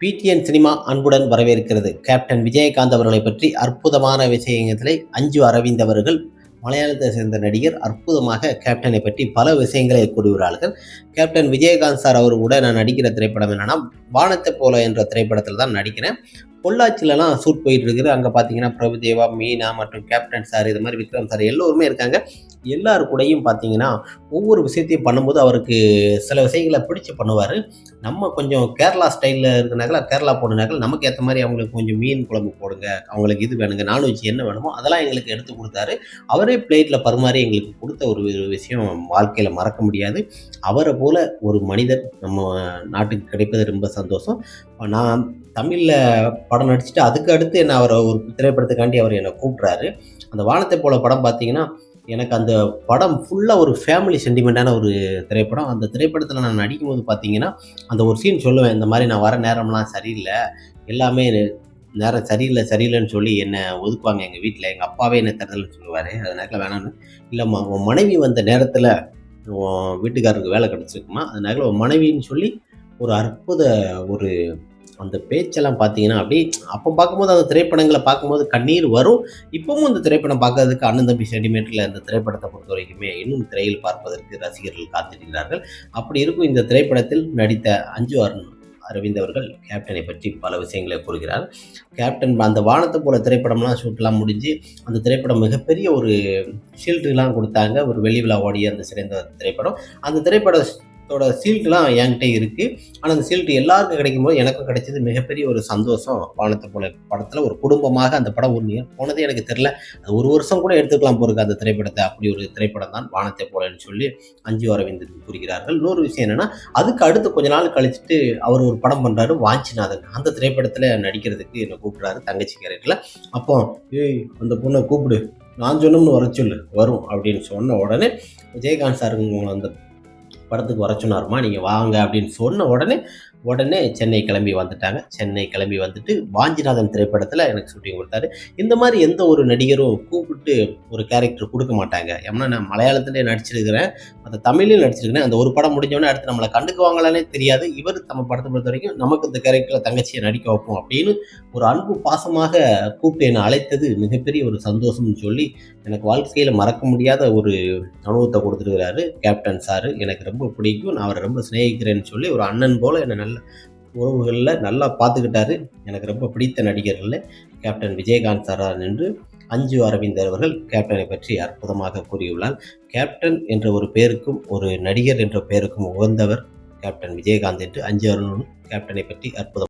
PTN cinema அன்புடன் வரவேற்கிறது. Captain Vijayakanth அவர்களை பற்றி அற்புதமான விஷயங்களை அஞ்சு அரவிந்த் அவர்கள் மலையாளத்தை சேர்ந்த நடிகர் அற்புதமாக கேப்டனை பற்றி பல விஷயங்களை கூறுகிறார்கள் கேப்டன் விஜயகாந்த் சார் அவர் கூட நான் நடிக்கிற திரைப்படம் என்னன்னா வானத்தை போல என்ற திரைப்படத்தில் தான் நடிக்கிறேன். பொள்ளாச்சிலலாம் ஷூட் போயிட்டு இருக்குது அங்கே பார்த்தீங்கன்னா பிரபுதேவா மீனா மற்றும் கேப்டன் சார் இது மாதிரி விக்ரம் சார் எல்லோருமே இருக்காங்க. எல்லாரு கூடயும் பார்த்தீங்கன்னா ஒவ்வொரு விஷயத்தையும் பண்ணும்போது அவருக்கு சில விஷயங்களை பிடிச்சி பண்ணுவார். நம்ம கொஞ்சம் கேரளா ஸ்டைலில் இருக்கிறனாக்கல கேரளா போனனால நமக்கு ஏற்ற மாதிரி அவங்களுக்கு கொஞ்சம் மீன் குழம்பு போடுங்க அவங்களுக்கு இது வேணுங்க நான்வெஜ் என்ன வேணுமோ அதெல்லாம் எங்களுக்கு எடுத்து கொடுத்தாரு. அவரே பிளேட்டில் பரிமாறி எங்களுக்கு கொடுத்த ஒரு விஷயம் வாழ்க்கையில் மறக்க முடியாது. அவரை போல் ஒரு மனிதர் நம்ம நாட்டுக்கு கிடைப்பது ரொம்ப சந்தோஷம். நான் தமிழில் படம் படம் நடிச்சுட்டு அதுக்கு அடுத்து என்ன அவர் ஒரு திரைப்படத்துக்காண்டி அவர் என்னை கூப்பிட்றாரு. அந்த வானத்தை போல படம் பார்த்தீங்கன்னா எனக்கு அந்த படம் ஃபுல்லாக ஒரு ஃபேமிலி சென்டிமெண்ட்டான ஒரு திரைப்படம். அந்த திரைப்படத்தில் நான் நடிக்கும்போது பார்த்தீங்கன்னா அந்த ஒரு சீன் சொல்லுவேன் இந்த மாதிரி நான் வர நேரம்லாம் சரியில்லை. எல்லாமே நேரம் சரியில்லை சரியில்லைன்னு சொல்லி என்னை ஒதுக்குவாங்க எங்கள் வீட்டில் எங்கள் அப்பாவே என்னை தரதல்னு சொல்லுவார். அது நேரத்தில் வேணாம்னு. இல்லைம்மா உன் மனைவி வந்த நேரத்தில் உன் வீட்டுக்காரருக்கு வேலை கிடச்சிருக்குமா? அதனால உன் மனைவின்னு சொல்லி ஒரு அற்புத ஒரு அந்த பேச்செல்லாம் பார்த்தீங்கன்னா அப்படி அப்போ பார்க்கும்போது அந்த திரைப்படங்களை பார்க்கும்போது கண்ணீர் வரும். இப்பவும் இந்த திரைப்படம் பார்க்கறதுக்கு அண்ணன் தம்பி சென்டிமீட்டரில் அந்த திரைப்படத்தை பொறுத்த வரைக்குமே இன்னும் திரையில் பார்ப்பதற்கு ரசிகர்கள் காத்திருக்கிறார்கள். அப்படி இருக்கும் இந்த திரைப்படத்தில் நடித்த அஞ்சு அருண் அரவிந்த் அவர்கள் கேப்டனை பற்றி பல விஷயங்களை கூறுகிறார். கேப்டன் அந்த வானத்தை போல திரைப்படம்லாம் ஷூட்லாம் முடிஞ்சு அந்த திரைப்படம் மிகப்பெரிய ஒரு ஷீல்டுலாம் கொடுத்தாங்க. ஒரு வெளி விழா ஓடிய அந்த சிறந்த திரைப்படம். அந்த திரைப்பட அதோட சீல்டுலாம் என்கிட்ட இருக்குது ஆனால் அந்த சீல்டு எல்லாருக்கும் கிடைக்கும் போது எனக்கும் கிடைச்சது மிகப்பெரிய ஒரு சந்தோஷம். வானத்தை போல படத்தில் ஒரு குடும்பமாக அந்த படம் ஒரு போனதே எனக்கு தெரில அது ஒரு வருஷம் கூட எடுத்துக்கலாம் போருக்கு அந்த திரைப்படத்தை. அப்படி ஒரு திரைப்படம் தான் வானத்தை போலன்னு சொல்லி அஞ்சு அரவிந்த் கூறுகிறார்கள். இன்னொரு விஷயம் என்னென்னா அதுக்கு அடுத்து கொஞ்ச நாள் கழிச்சுட்டு அவர் ஒரு படம் பண்ணுறாரு வாஞ்சிநாதன். அந்த திரைப்படத்தில் நடிக்கிறதுக்கு என்னை கூப்பிட்றாரு தங்கச்சி கேரக்டரில் அப்போ ஏய் அந்த பொண்ணை கூப்பிடு. நான் சொன்னோம்னு வர சொல்லு. வரும். அப்படின்னு சொன்ன உடனே விஜயகாந்த் சாருங்க அந்த படத்துக்கு வர சொன்னாருமா நீங்கள் வாங்க அப்படின்னு சொன்ன உடனே உடனே சென்னை கிளம்பி வந்துட்டாங்க. சென்னை கிளம்பி வந்துட்டு வாஞ்சிநாதன் திரைப்படத்தில் எனக்கு ஷூட்டிங் கொடுத்தாரு. இந்த மாதிரி எந்த ஒரு நடிகரும் கூப்பிட்டு ஒரு கேரக்டர் கொடுக்க மாட்டாங்க. ஏன்னா நான் மலையாளத்திலே நடிச்சிருக்கிறேன். அந்த தமிழ்லையும் நடிச்சிருக்கிறேன். அந்த ஒரு படம் முடிஞ்சோடனே அடுத்து நம்மளை கண்டுக்குவாங்களானே தெரியாது. இவர் நம்ம படத்தை பொறுத்த வரைக்கும் நமக்கு இந்த கேரக்டரில் தங்கச்சியை நடிக்க வைப்போம் அப்படின்னு ஒரு அன்பு பாசமாக கூப்பிட்டு என்னை அழைத்தது மிகப்பெரிய ஒரு சந்தோஷம்னு சொல்லி எனக்கு வாழ்க்கையில் மறக்க முடியாத ஒரு அனுபவத்தை கொடுத்துருக்கிறாரு கேப்டன் சார். எனக்கு ரொம்ப பிடிக்கும். நான் அவரை ரொம்ப சிநேகிக்கிறேன்னு சொல்லி ஒரு அண்ணன் போல் என்னை நல்ல உறவுகளில் நல்லா பார்த்துக்கிட்டாரு. எனக்கு ரொம்ப பிடித்த நடிகர்களில் கேப்டன் விஜயகாந்த் சாரா என்று அஞ்சு அரவிந்தர் அவர்கள் கேப்டனை பற்றி அற்புதமாக கூறியுள்ளார். கேப்டன் என்ற ஒரு பேருக்கும் ஒரு நடிகர் என்ற பெயருக்கும் உகந்தவர் கேப்டன் விஜயகாந்த் என்று அஞ்சு அருணும் கேப்டனை பற்றி அற்புதம்